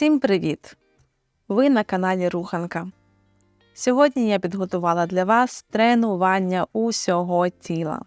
Всім привіт! Ви на каналі Руханка. Сьогодні я підготувала для вас тренування усього тіла.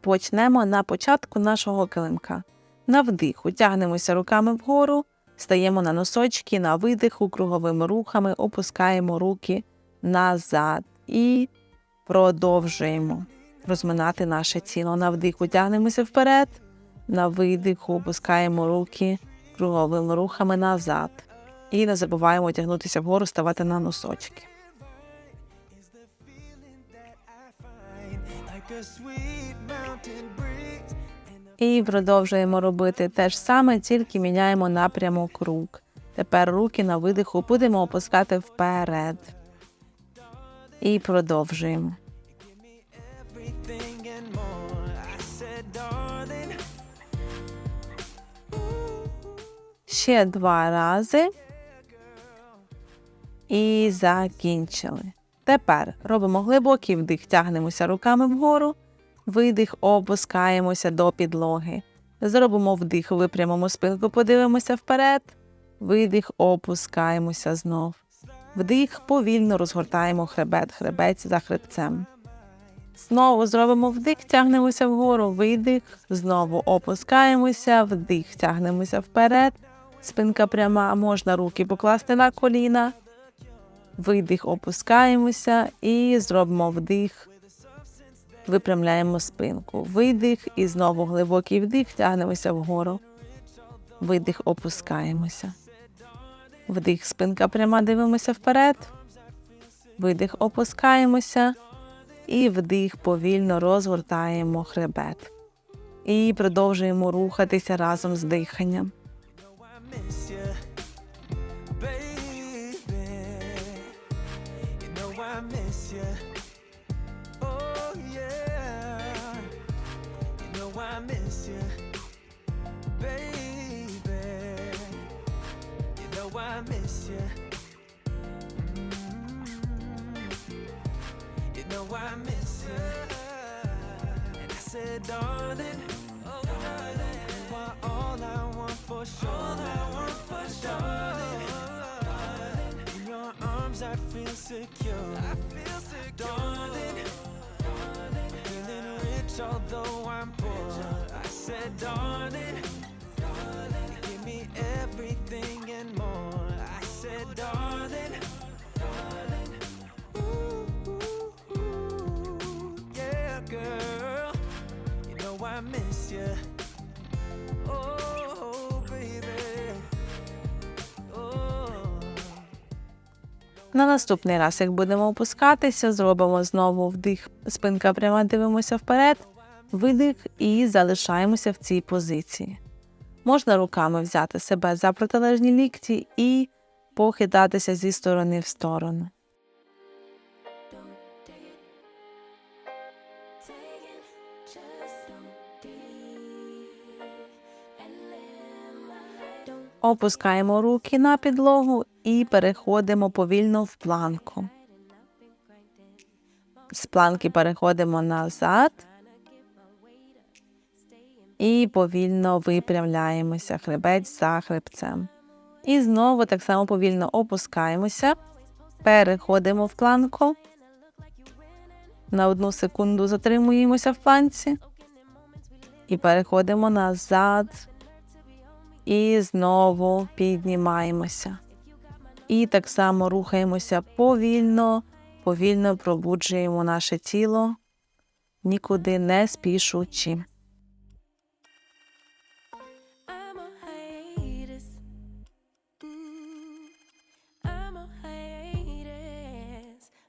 Почнемо на початку нашого килимка. На вдиху тягнемося руками вгору, стаємо на носочки, на видиху круговими рухами, опускаємо руки назад і продовжуємо розминати наше тіло. На вдиху тягнемося вперед, на видиху опускаємо руки круговими рухами назад. І не забуваємо тягнутися вгору, ставати на носочки. І продовжуємо робити те ж саме, тільки міняємо напрямок рук. Тепер руки на видиху будемо опускати вперед. І продовжуємо. Ще два рази. І закінчили. Тепер робимо глибокий вдих, тягнемося руками вгору, видих, опускаємося до підлоги. Зробимо вдих, випрямимо спинку, подивимося вперед. Видих, опускаємося знов. Вдих, повільно розгортаємо хребет, хребець за хребцем. Знову зробимо вдих, тягнемося вгору, видих, знову опускаємося, вдих, тягнемося вперед. Спинка пряма, можна руки покласти на коліна. Видих, опускаємося і зробимо вдих. Випрямляємо спинку. Видих і знову глибокий вдих, тягнемося вгору. Видих, опускаємося. Вдих, спинка пряма, дивимося вперед. Видих, опускаємося. І вдих, повільно розгортаємо хребет. І продовжуємо рухатися разом з диханням. You. Oh, yeah. You know I miss you, baby. You know I miss you. Mm. You know I miss you. And I said, darling, oh, darling, you are all I want for sure. All I want for sure. In I feel secure. I feel secure. Darling, feeling rich, although I'm poor. I said, darling, you give me everything and more. I said, darling. Ooh, ooh, ooh, yeah, girl. You know I miss you. На наступний раз, як будемо опускатися, зробимо знову вдих, спинка пряма, дивимося вперед, видих і залишаємося в цій позиції. Можна руками взяти себе за протилежні лікті і похитатися зі сторони в сторону. Опускаємо руки на підлогу і переходимо повільно в планку. З планки переходимо назад і повільно випрямляємося хребець за хребцем. І знову так само повільно опускаємося, переходимо в планку. На одну секунду затримуємося в планці і переходимо назад. І знову піднімаємося. І так само рухаємося повільно, повільно пробуджуємо наше тіло, нікуди не спішучи. Mm.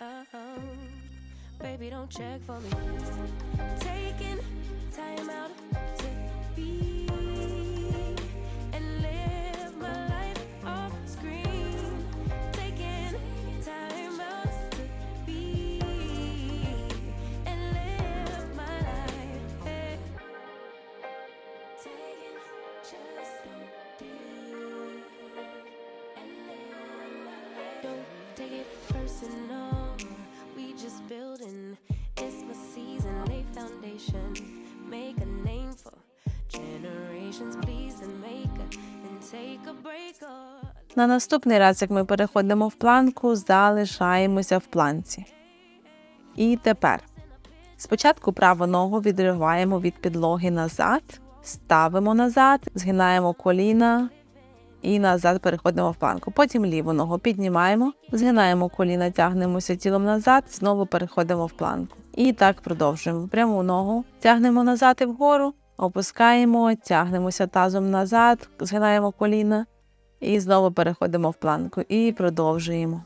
Uh-huh. Baby, don't check for me. Taking time out to be На наступний раз, як ми переходимо в планку, залишаємося в планці. І тепер спочатку праву ногу відриваємо від підлоги назад, ставимо назад, згинаємо коліна і назад переходимо в планку. Потім ліву ногу піднімаємо, згинаємо коліна, тягнемося тілом назад, знову переходимо в планку. І так продовжуємо. Пряму ногу тягнемо назад і вгору, опускаємо, тягнемося тазом назад, згинаємо коліна і знову переходимо в планку. І продовжуємо.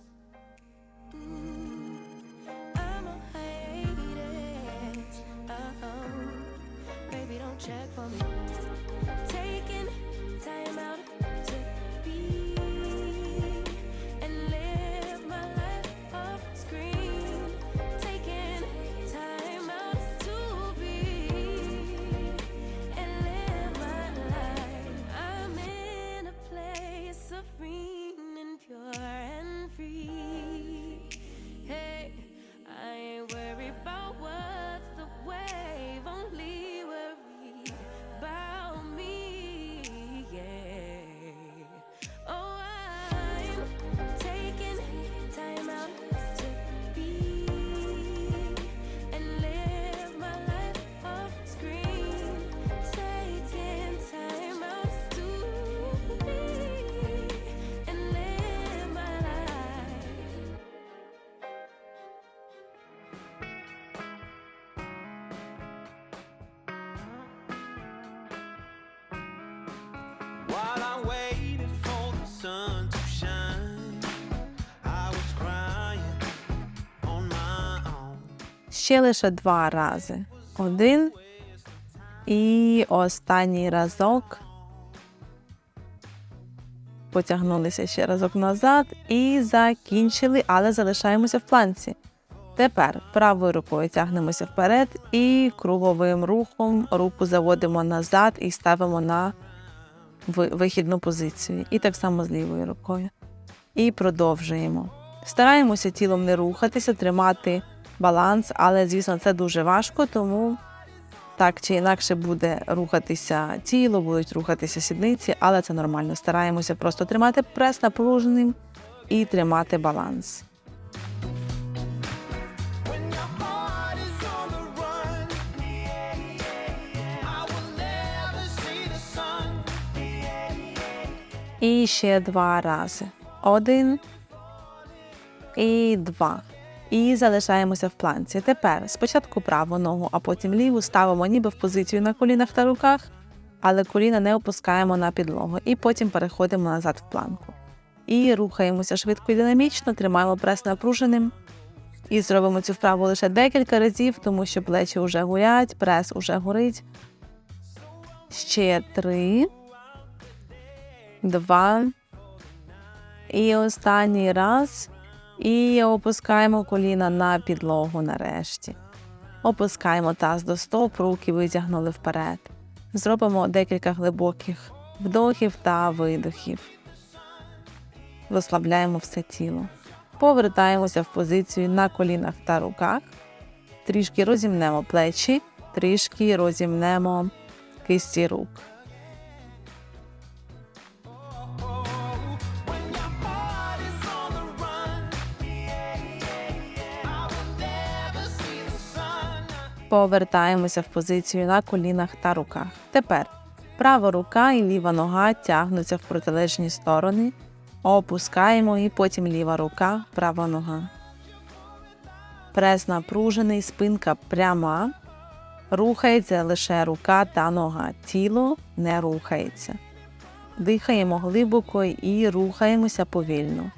Ще лише два рази. Один і останній разок. Потягнулися ще разок назад і закінчили, але залишаємося в планці. Тепер правою рукою тягнемося вперед і круговим рухом руку заводимо назад і ставимо на вихідну позицію. І так само з лівою рукою. І продовжуємо. Стараємося тілом не рухатися, тримати баланс, але, звісно, це дуже важко, тому так чи інакше буде рухатися тіло, будуть рухатися сідниці, але це нормально. Стараємося просто тримати прес напруженим і тримати баланс. І ще два рази. Один і два. І залишаємося в планці. Тепер спочатку праву ногу, а потім ліву ставимо ніби в позицію на колінах та руках, але коліна не опускаємо на підлогу. І потім переходимо назад в планку. І рухаємося швидко і динамічно, тримаємо прес напруженим. І зробимо цю вправу лише декілька разів, тому що плечі вже горять, прес уже горить. Ще три два. І останній раз. І опускаємо коліна на підлогу нарешті. Опускаємо таз до стоп, руки витягнули вперед. Зробимо декілька глибоких вдохів та видохів. Розслабляємо все тіло. Повертаємося в позицію на колінах та руках. Трішки розімнемо плечі, трішки розімнемо кисті рук. Повертаємося в позицію на колінах та руках. Тепер права рука і ліва нога тягнуться в протилежні сторони. Опускаємо і потім ліва рука, права нога. Прес напружений, спинка пряма. Рухається лише рука та нога. Тіло не рухається. Дихаємо глибоко і рухаємося повільно.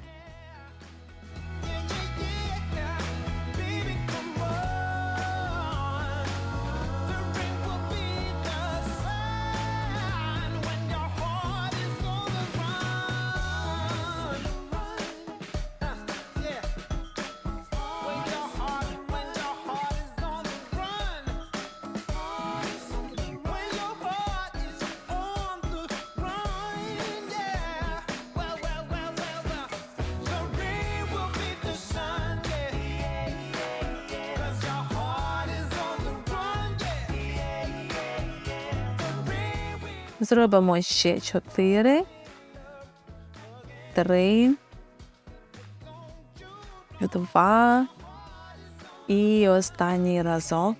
Зробимо ще чотири. три, два. І останній разок.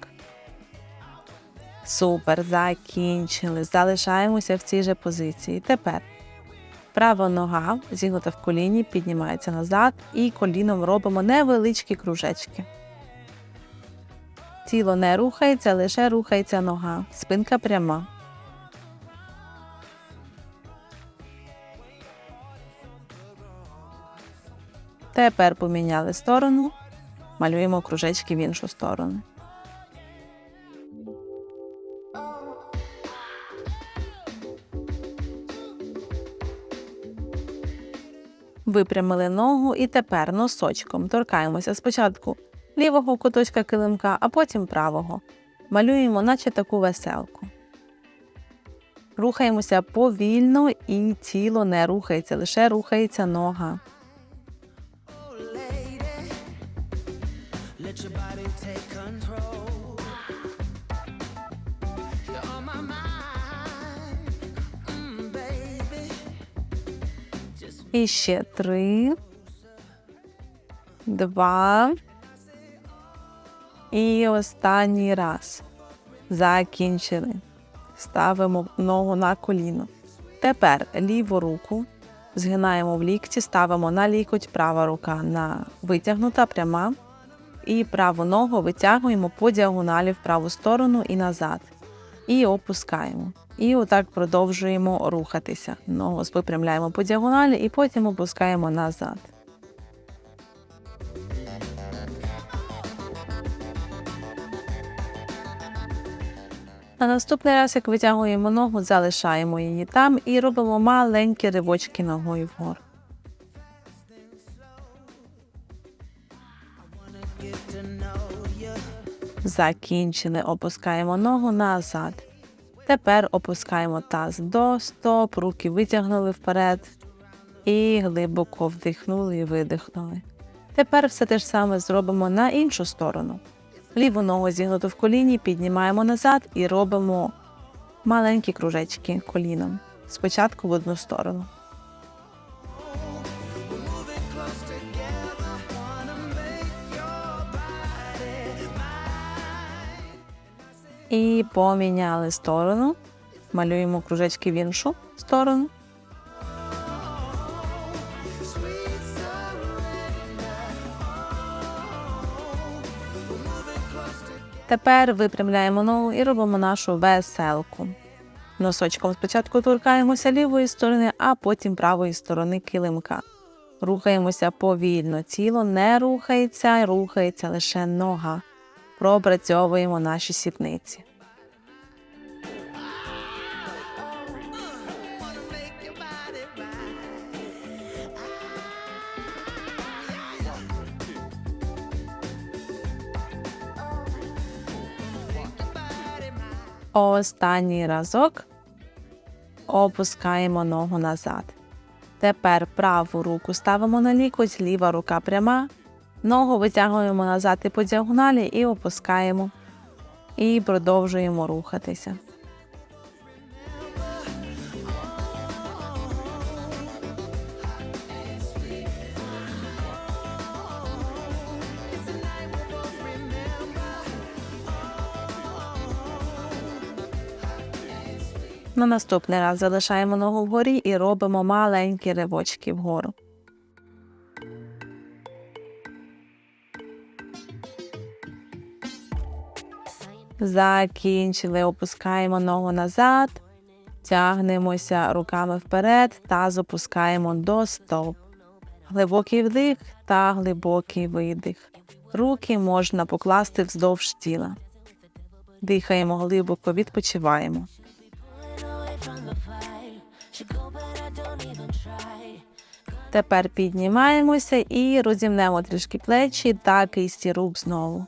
Супер, закінчили. Залишаємося в цій же позиції. Тепер права нога зігнута в коліні, піднімається назад і коліном робимо невеличкі кружечки. Тіло не рухається, лише рухається нога. Спинка пряма. Тепер поміняли сторону. Малюємо кружечки в іншу сторону. Випрямили ногу і тепер носочком торкаємося спочатку лівого куточка килимка, а потім правого. Малюємо, наче таку веселку. Рухаємося повільно і тіло не рухається, лише рухається нога. І ще три, два. І останній раз. Закінчили. Ставимо ногу на коліно. Тепер ліву руку згинаємо в лікті, ставимо на лікоть, права рука на витягнута, пряма. І праву ногу витягуємо по діагоналі в праву сторону і назад. І опускаємо. І отак продовжуємо рухатися. Ногу випрямляємо по діагоналі і потім опускаємо назад. На наступний раз, як витягуємо ногу, залишаємо її там і робимо маленькі ривочки ногою вгору. Закінчили, опускаємо ногу назад. Тепер опускаємо таз до стоп, руки витягнули вперед і глибоко вдихнули і видихнули. Тепер все те ж саме зробимо на іншу сторону. Ліву ногу зігнуту в коліні, піднімаємо назад і робимо маленькі кружечки коліном. Спочатку в одну сторону. І поміняли сторону. Малюємо кружечки в іншу сторону. Тепер випрямляємо ногу і робимо нашу веселку. Носочком спочатку торкаємося лівої сторони, а потім правої сторони килимка. Рухаємося повільно. Тіло не рухається, рухається лише нога. Пропрацьовуємо наші mine. Останній разок опускаємо ногу назад. Тепер праву руку ставимо на лікоть, ліва рука пряма. Ногу витягуємо назад і по діагоналі і опускаємо. І продовжуємо рухатися. На наступний раз залишаємо ногу вгорі і робимо маленькі ривочки вгору. Закінчили, опускаємо ногу назад, тягнемося руками вперед та запускаємо до стоп. Глибокий вдих та глибокий видих. Руки можна покласти вздовж тіла. Дихаємо глибоко, відпочиваємо. Тепер піднімаємося і розімнемо трішки плечі та кисті рук знову.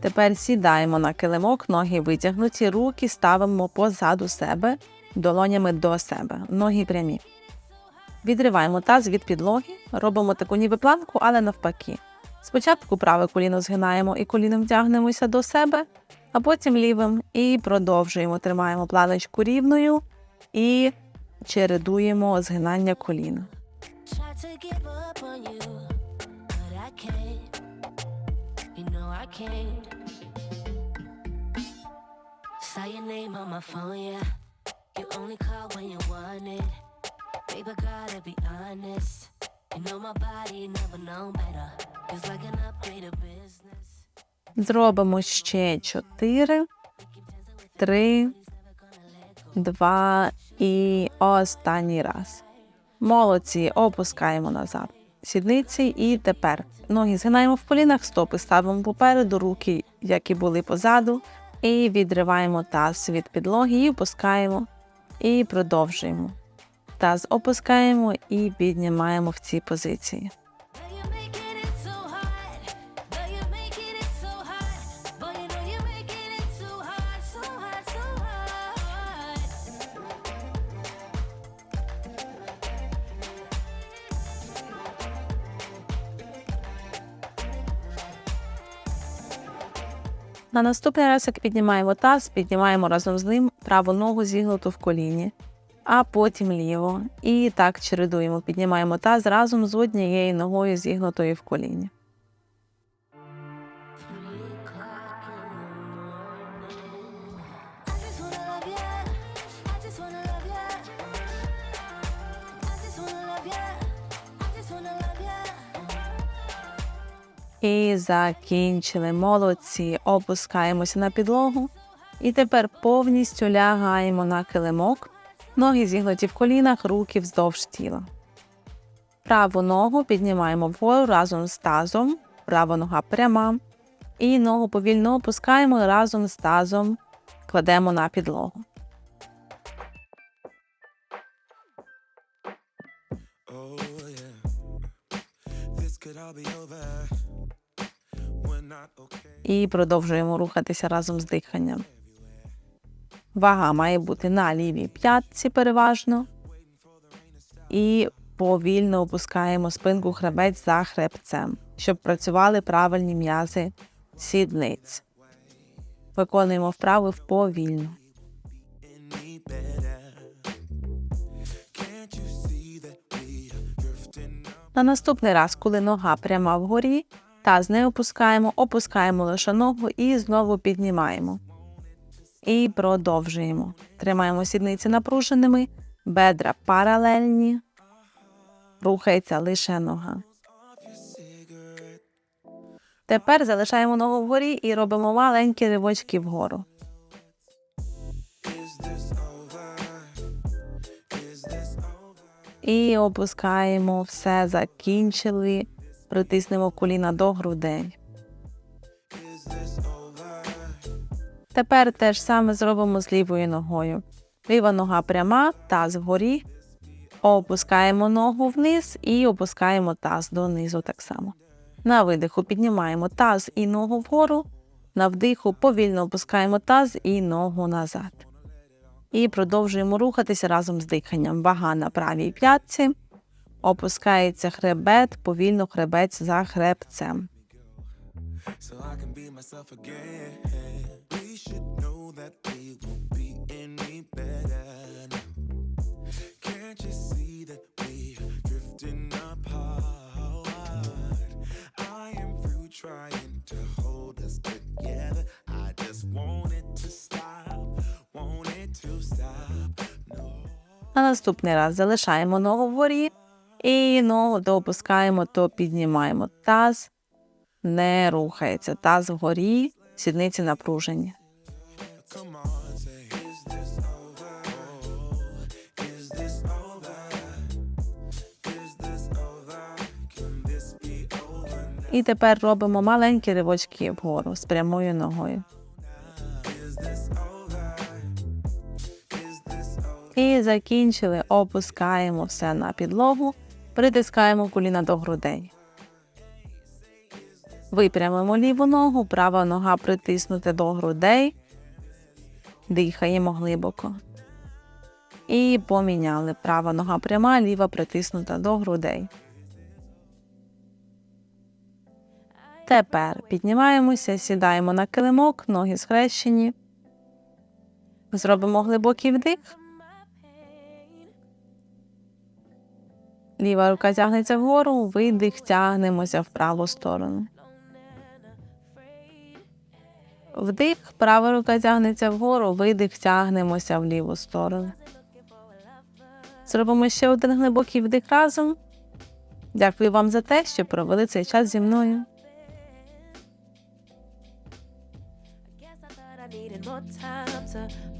Тепер сідаємо на килимок, ноги витягнуті, руки ставимо позаду себе, долонями до себе, ноги прямі. Відриваємо таз від підлоги, робимо таку ніби планку, але навпаки. Спочатку праве коліно згинаємо і коліном тягнемося до себе, а потім лівим і продовжуємо. Тримаємо планочку рівною і чередуємо згинання коліна. I can't. Saw your name on my phone, yeah. You only call when you want it. Baby, gotta be honest. You know my body never known better. It's like an upgrade business. Зробимо ще 4, 3, 2 і останній раз. Молодці, опускаємо назад. Сідниці і тепер ноги згинаємо в колінах, стопи ставимо попереду, руки, які були позаду, і відриваємо таз від підлоги і опускаємо. І продовжуємо. Таз опускаємо і піднімаємо в цій позиції. На наступний раз, як піднімаємо таз, піднімаємо разом з ним праву ногу зігнуту в коліні, а потім ліву. І так чередуємо. Піднімаємо таз разом з однією ногою зігнутою в коліні. І закінчили. Молодці. Опускаємося на підлогу. І тепер повністю лягаємо на килимок. Ноги зігнуті в колінах, руки вздовж тіла. Праву ногу піднімаємо вгору разом з тазом. Права нога пряма. І ногу повільно опускаємо разом з тазом. Кладемо на підлогу. Oh yeah, this could all be over. І продовжуємо рухатися разом з диханням. Вага має бути на лівій п'ятці переважно. І повільно опускаємо спинку хребець за хребцем, щоб працювали правильні м'язи сідниць. Виконуємо вправи повільно. На наступний раз, коли нога пряма вгорі, таз не опускаємо, опускаємо лише ногу і знову піднімаємо. І продовжуємо. Тримаємо сідниці напруженими, бедра паралельні, рухається лише нога. Тепер залишаємо ногу вгорі і робимо маленькі ривочки вгору. І опускаємо все, закінчили, притиснемо коліна до грудей. Тепер те ж саме зробимо з лівою ногою. Ліва нога пряма, таз вгорі. Опускаємо ногу вниз і опускаємо таз донизу так само. На видиху піднімаємо таз і ногу вгору. На вдиху повільно опускаємо таз і ногу назад. І продовжуємо рухатися разом з диханням. Вага на правій п'ятці. Опускається хребет, повільно хребець за хребцем. На наступний раз залишаємо ногу вгорі і ногу то опускаємо, то піднімаємо. Таз не рухається. Таз вгорі, сідниці напружені. І тепер робимо маленькі ривочки вгору з прямою ногою. І закінчили, опускаємо все на підлогу, притискаємо коліна до грудей. Випрямимо ліву ногу, права нога притиснута до грудей. Дихаємо глибоко. І поміняли. Права нога пряма, ліва притиснута до грудей. Тепер піднімаємося, сідаємо на килимок, ноги схрещені. Зробимо глибокий вдих. Ліва рука тягнеться вгору, видих, тягнемося в праву сторону. Вдих, права рука тягнеться вгору, видих, тягнемося в ліву сторону. Зробимо ще один глибокий вдих разом. Дякую вам за те, що провели цей час зі мною. More time to